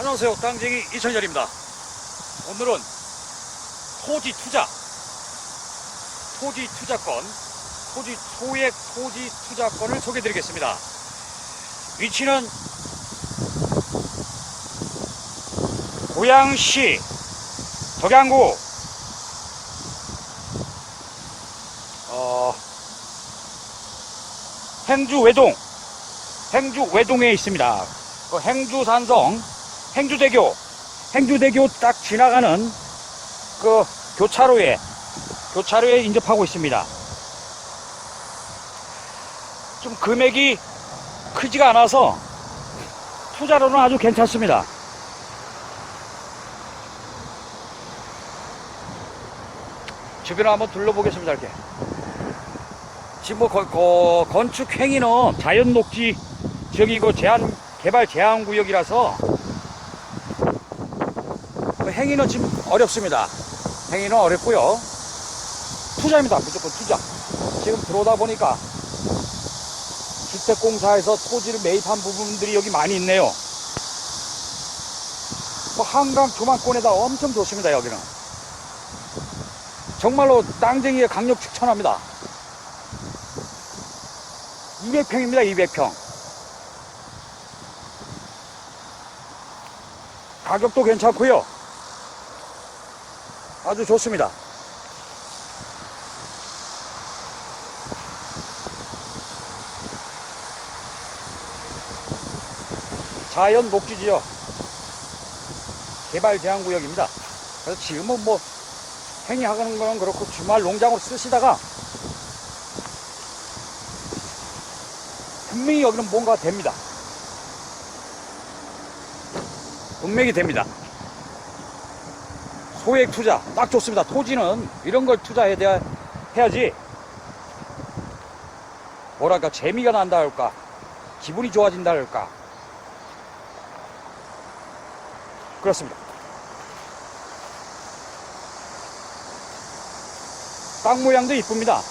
안녕하세요. 땅쟁이 이천열입니다. 오늘은 토지 투자, 토지 투자권, 토지 소액 토지 투자권을 소개해 드리겠습니다. 위치는 고양시 덕양구 어, 행주 외동 행주 외동에 있습니다. 그 행주 산성 행주대교 행주대교 딱 지나가는 그 교차로에 교차로에 인접하고 있습니다. 좀 금액이 크지가 않아서 투자로는 아주 괜찮습니다. 주변을 한번 둘러보겠습니다. 이렇게. 지금 뭐 거- 거- 건축 행위는 자연 녹지 지역이고 제한 개발 제한 구역이라서 그 행위는 지금 어렵습니다. 행위는 어렵고요. 투자입니다. 무조건 투자. 지금 들어오다 보니까 주택공사에서 토지를 매입한 부분들이 여기 많이 있네요. 뭐 한강 조망권에다 엄청 좋습니다. 여기는. 정말로 땅쟁이에 강력 추천합니다. 200평입니다. 200평. 가격도 괜찮고요. 아주 좋습니다. 자연 녹지지역 개발 제한 구역입니다. 그래서 지금은 뭐 행위하는 건 그렇고 주말 농장으로 쓰시다가 분명히 여기는 뭔가 됩니다. 분명히 됩니다. 소액 투자 딱 좋습니다. 토지는 이런 걸 투자해야 돼- 해야지 뭐랄까 재미가 난다 할까 기분이 좋아진다 할까 그렇습니다. 땅 모양도 이쁩니다.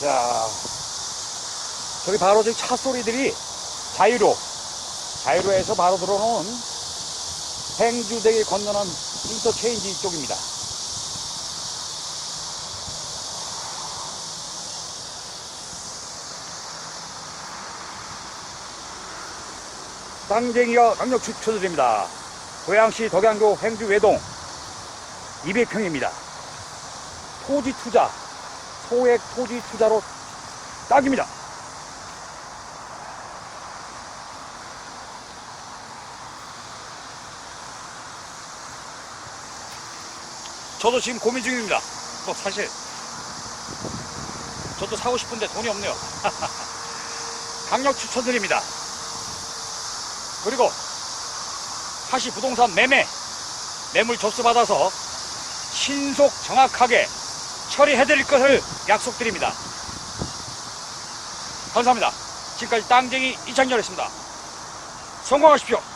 자, 저기 바로 저기 차 소리들이 자유로, 자유로에서 바로 들어오는 행주대길 건너는 인터체인지 쪽입니다. 땅쟁이가 강력 추천드립니다. 고양시 덕양교 행주 외동 200평입니다. 토지 투자, 소액 토지 투자로 딱입니다. 저도 지금 고민 중입니다. 뭐 사실 저도 사고 싶은데 돈이 없네요. 강력 추천드립니다. 그리고 하시 부동산 매매 매물 접수 받아서 신속 정확하게 처리해드릴 것을 약속드립니다. 감사합니다. 지금까지 땅쟁이 이창렬이었습니다. 성공하십시오.